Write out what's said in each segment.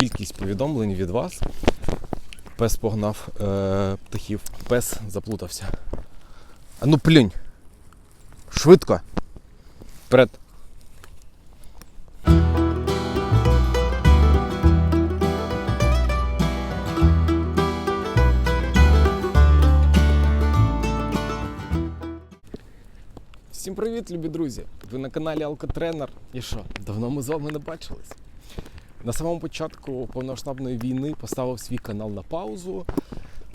кількість повідомлень від вас. Пес погнав е, птахів. Пес заплутався. А ну плюнь. Швидко. Вперед. Всім привіт, любі друзі! Ви на каналі Алкотренер. І що, давно ми з вами не бачились? На самому початку повномасштабної війни поставив свій канал на паузу.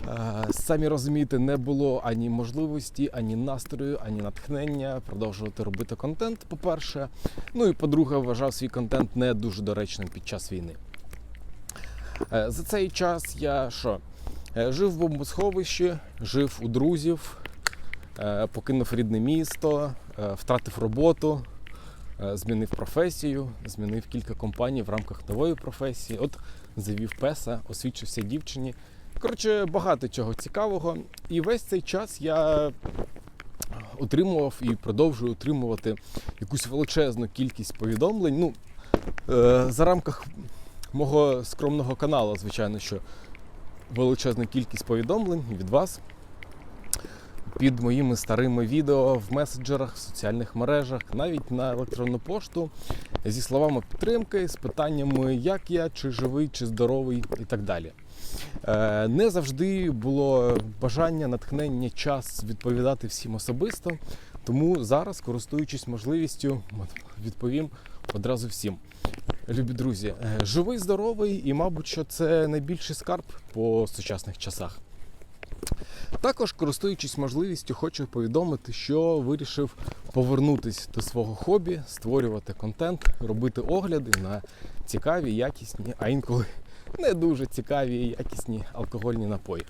Е, Самі розумієте, не було ані можливості, ані настрою, ані натхнення продовжувати робити контент, по-перше. Ну і по-друге, вважав свій контент не дуже доречним під час війни. Е, За цей час я що? Е, Жив в бомбосховищі, жив у друзів, покинув рідне місто, втратив роботу, змінив професію, змінив кілька компаній в рамках нової професії. От завів песа, освічився дівчині. Коротше, багато чого цікавого. І весь цей час я отримував і продовжую отримувати якусь величезну кількість повідомлень. Ну, е, за рамках мого скромного каналу, звичайно, що величезна кількість повідомлень від вас під моїми старими відео в меседжерах, в соціальних мережах, навіть на електронну пошту зі словами підтримки, з питаннями, як я, чи живий, чи здоровий, і так далі. Е, Не завжди було бажання, натхнення, час відповідати всім особисто. Тому зараз, користуючись можливістю, відповім одразу всім. Любі друзі, е, живий, здоровий, і, мабуть, що це найбільший скарб по сучасних часах. Також, користуючись можливістю, хочу повідомити, що вирішив повернутися до свого хобі, створювати контент, робити огляди на цікаві, якісні, а інколи не дуже цікаві якісні алкогольні напої.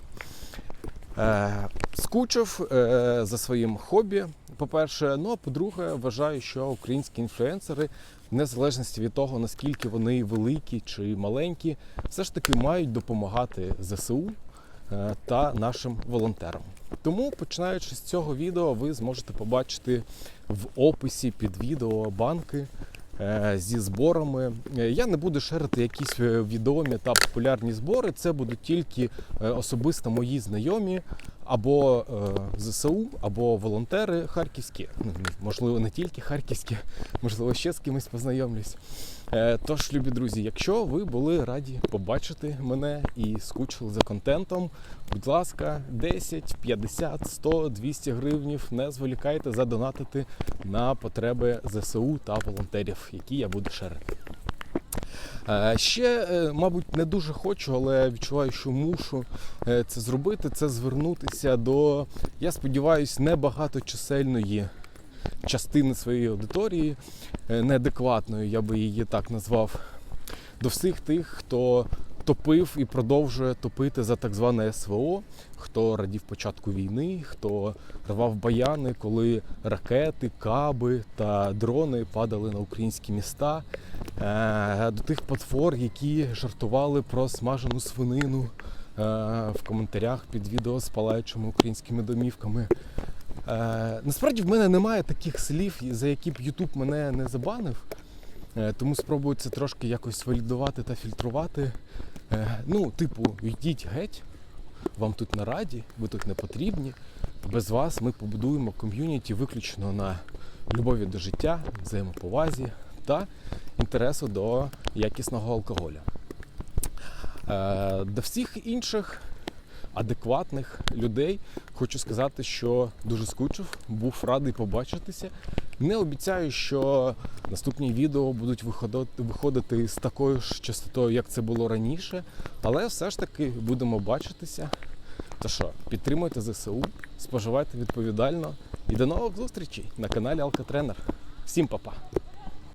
Е, скучив е, за своїм хобі, по-перше, ну а по-друге, вважаю, що українські інфлюенсери, в незалежності від того, наскільки вони великі чи маленькі, все ж таки мають допомагати ЗСУ та нашим волонтерам. Тому, починаючи з цього відео, ви зможете побачити в описі під відео банки е, зі зборами. Е, Я не буду шерити якісь е, відомі та популярні збори. Це будуть тільки е, особисто мої знайомі або е, ЗСУ, або волонтери харківські. Ну, Можливо, не тільки харківські, можливо, ще з кимось познайомлюсь. Е, Тож, любі друзі, якщо ви були раді побачити мене і скучили за контентом, будь ласка, 10, 50, 100, 200 гривнів не зволікайте задонатити на потреби ЗСУ та волонтерів, які я буду шерити. Е, Ще, е, мабуть, не дуже хочу, але відчуваю, що мушу е, це зробити. Це звернутися до, я сподіваюся, небагаточисельної частини своєї аудиторії, неадекватної, я би її так назвав, до всіх тих, хто топив і продовжує топити за так зване СВО, хто радів початку війни, хто рвав баяни, коли ракети, каби та дрони падали на українські міста, Е, до тих потвор, які жартували про смажену свинину е, в коментарях під відео з палаючими українськими домівками. Е, Насправді в мене немає таких слів, за які б Ютуб мене не забанив. Тому спробую це трошки якось валідувати та фільтрувати. Е, Ну, типу, йдіть геть, вам тут на раді, ви тут не потрібні. Без вас ми побудуємо ком'юніті виключно на любові до життя, взаємоповазі та інтересу до якісного алкоголя. Е, До всіх інших адекватних людей хочу сказати, що дуже скучив, був радий побачитися. Не обіцяю, що наступні відео будуть виходити, з такою ж частотою, як це було раніше, але все ж таки будемо бачитися. То що, підтримуйте ЗСУ, споживайте відповідально і до нових зустрічей на каналі Алкотренер. Всім па-па!